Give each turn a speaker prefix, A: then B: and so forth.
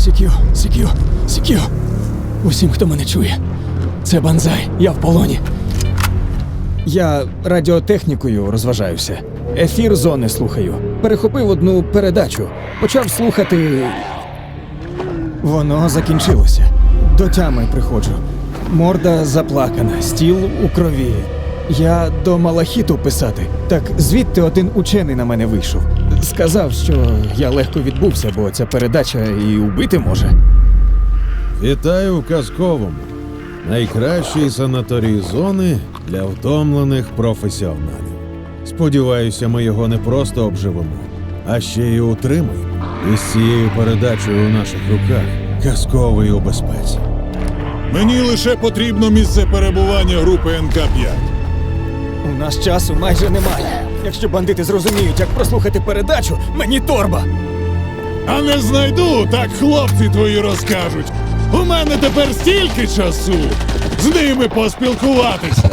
A: Сікю, сікю, сікю. Усім, хто мене чує. Це банзай, я в полоні. Я радіотехнікою розважаюся. Ефір зони слухаю. Перехопив одну передачу. Почав слухати. Воно закінчилося. До тями приходжу. Морда заплакана, стіл у крові. Я до малахіту писати. Так звідти один учений на мене вийшов. Сказав, що я легко відбувся, бо ця передача і убити може.
B: Вітаю в казковому. Найкращий санаторій зони для втомлених професіоналів. Сподіваюся, ми його не просто обживемо, а ще й утримаємо. І з цією передачею у наших руках казковий у безпеці.
C: Мені лише потрібно місце перебування групи НК-5.
A: У нас часу майже немає. Якщо бандити зрозуміють, як прослухати передачу, мені торба.
C: А не знайду, так хлопці твої розкажуть. У мене тепер стільки часу з ними поспілкуватися.